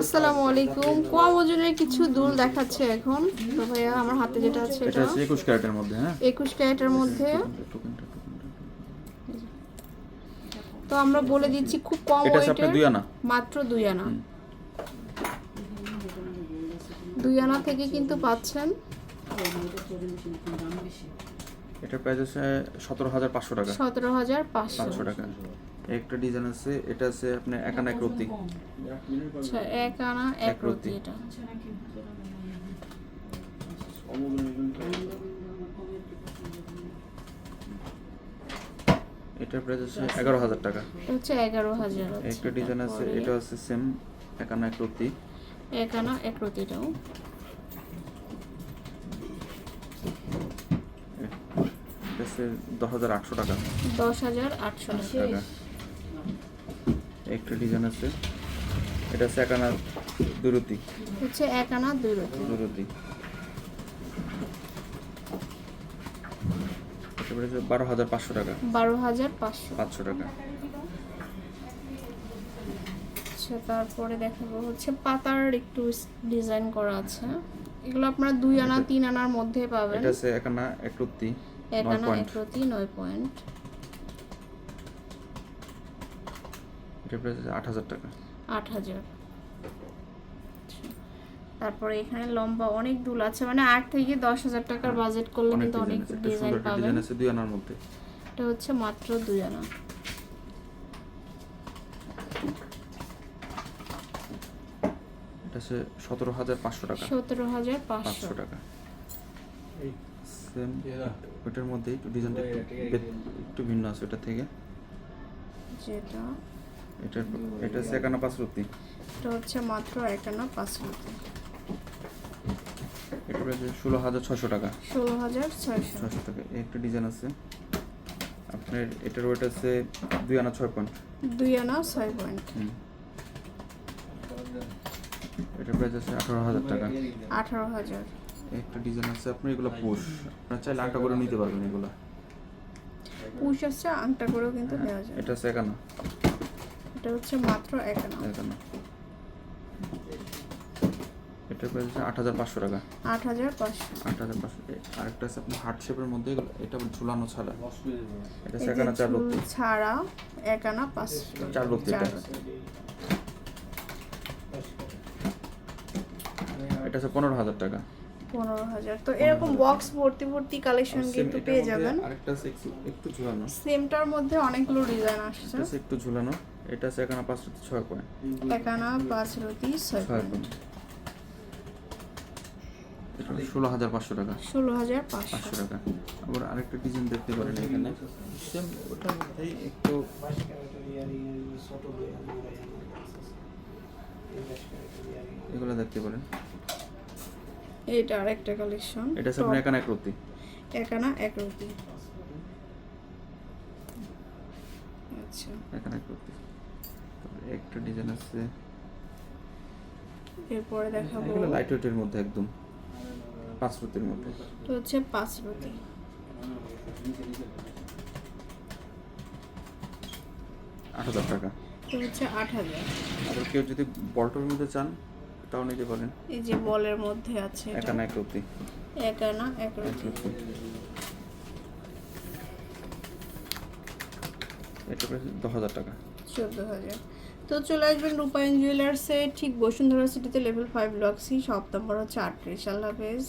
আসসালামু আলাইকুম। কম ওজনের কিছু দুল দেখাচ্ছে এখন। তো ভাইয়া আমার হাতে যেটা আছে এটা এটা। হচ্ছে একুশ ক্যারেটের মধ্যে হ্যাঁ? একুশ ক্যারেটের মধ্যে। তো আমরা বলে দিচ্ছি খুব কম এটা হচ্ছে আপনার ওয়েটের দুই আনা। মাত্র দুই আনা। দুই আনা থেকে কিন্তু পাচ্ছেন। এটার প্রাইস হচ্ছে সতেরো হাজার পাঁচশো টাকা। সতেরো হাজার পাঁচশো টাকা। একটা ডিজাইন আছে এটা আছে আপনার একানা এক রতি। আচ্ছা এক আনা এক রতি। এটা। এটার প্রাইস হচ্ছে এগারো হাজার টাকা। এটা হচ্ছে এগারো হাজার। একটা ডিজাইন আছে এটা আছে সেম একানা এক রতি। এক আনা এক রতিটাও এটা আছে দশ হাজার আটশো টাকা। দশ হাজার আটশো টাকা। একটা ডিজাইন আছে। এটা আছে একানা দুরতি। হচ্ছে এক আনা দুরতি। এটা প্রাইস বারো হাজার পাঁচশো টাকা। বারো হাজার পাঁচশো। পাঁচশো টাকা। আচ্ছা তারপরে দেখাবো হচ্ছে পাতার একটু ডিজাইন করা আছে। এগুলো আপনারা দুই আনা তিন আনার মধ্যে পাবেন। এটা আছে একানা এক এক আনা পয়েন্ট এক রতি নয় পয়েন্ট এটা প্রাইস আছে আট হাজার টাকা। আট হাজার। আচ্ছা। তারপরে এখানে লম্বা অনেক দুল আছে মানে আট থেকে দশ হাজার টাকার বাজেট করলে কিন্তু অনেক ডিজাইন পাবেন। ডিজাইন আছে দুই আনার মধ্যে। এটা হচ্ছে মাত্র দুই আনা। এটা আছে সতেরো হাজার পাঁচশো টাকা। সতেরো হাজার পাঁচশো। টাকা। সেম ওটার মধ্যেই একটু ডিজাইনটা একটু ভিন্ন আছে ওটা থেকে। যেটা এটার এটা আছে একানা পাঁচ রত্তি এটা হচ্ছে মাত্র এক আনা পাঁচ রতি এটা হচ্ছে ষোলো হাজার ছশো টাকা। ষোলো হাজার ছয়শো। ছশো টাকা। একটা ডিজাইন আছে। আপনার এটার ওয়েট আছে দুই আনা ছয় পয়েন্ট দুই আনা ছয় পয়েন্ট এটার প্রাইস আছে আঠারো হাজার টাকা। আঠারো হাজার। একটা ডিজাইন আছে। আপনি এগুলো পুষ। আপনার চাইলে আটটা করে নিতে পারবেন এগুলো। পুষ আসছে আংটা করেও কিন্তু দেওয়া যায় এটা আছে একানা এটা হচ্ছে মাত্র এক আনা একানা এটার প্রাইস আট হাজার পাঁচশো টাকা। আট হাজার পাঁচশো। আট হাজার পাঁচশো। আরেকটা আছে আপনার হার্ট শেপের মধ্যে এটা ঝুলানো ছাড়া। এটা একানা চার রত্তি ছাড়া এক আনা পাঁচ চার রত্তি চার এটা। এটা আছে পনেরো হাজার টাকা। পনেরো হাজার। তো এরকম বক্স ভর্তি ভর্তি কালেকশন কিন্তু পেয়ে যাবেন। আরেকটা একটু একটু ঝুলানো। সেমটার মধ্যে অনেকগুলো ডিজাইন আসছে। একটু ঝুলানো। এটা আছে একানা পাঁচ রত্তি ছয় পয়েন্ট এক আনা পাঁচ রতি ছয় পয়েন্ট ষোলো হাজার পাঁচশো টাকা। ষোলো হাজার পাঁচশো। পাঁচশো টাকা। আবার আরেকটা ডিজাইন দেখতে পারেন এখানে। সেম ওটার মধ্যেই একটু এগুলো দেখতে পারেন। এটা আরেকটা কালেকশন এটা আপনার একানা এক রত্তি এক আনা এক রতি আচ্ছা। একানা এক রত্তি একটা ডিজাইন আছে। এরপরে দেখাবো এগুলো লাইট ওয়েটের মধ্যে একদম। পাঁচ রত্তির মধ্যে। তো হচ্ছে পাঁচ রতি আট হাজার টাকা। তো হচ্ছে আট হাজার। আবার কেউ যদি বল্টর মধ্যে চান তাও নিতে পারেন এই যে বলের মধ্যে আছে এটা। না একরতি এটা না আনা এক এক রতি রত্তি এটা প্রাইস দশ হাজার টাকা। চোদ্দ হাজার। তো চলে আসবেন রূপায়ণ জুয়েলার্সে। ঠিক বসুন্ধরা সিটিতে level five block C shop number হচ্ছে আটত্রিশ আল্লাহ হাফেজ।